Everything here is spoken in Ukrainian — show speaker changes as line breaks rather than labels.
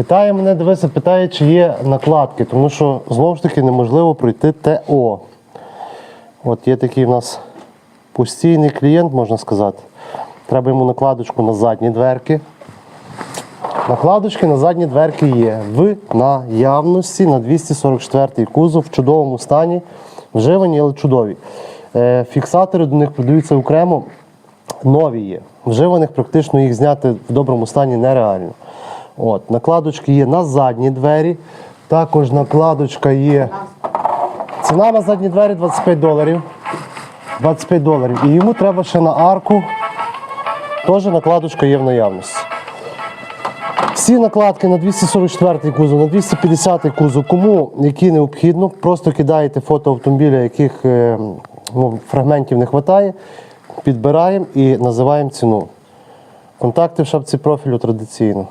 Питає мене, дивися, питає, чи є накладки, тому що знову ж таки неможливо пройти ТО. От є такий в нас постійний клієнт, можна сказати. Треба йому накладочку на задні дверки. Накладочки на задні дверки є в наявності на 244-й кузов в чудовому стані. Вживані, але чудові. Е, Фіксатори до них продаються окремо, нові є. Вживаних практично їх зняти в доброму стані нереально. От, накладочки є на задні двері. Також накладочка є. Ціна на задні двері 25 доларів. 25 доларів. І йому треба ще на арку. Теж накладочка є в наявності. Всі накладки на 244 кузов, на 250 кузов, кому які необхідно, просто кидаєте фото автомобіля, яких е, ну, фрагментів не вистачає, підбираємо і називаємо ціну. Контакти в шапці профілю традиційно.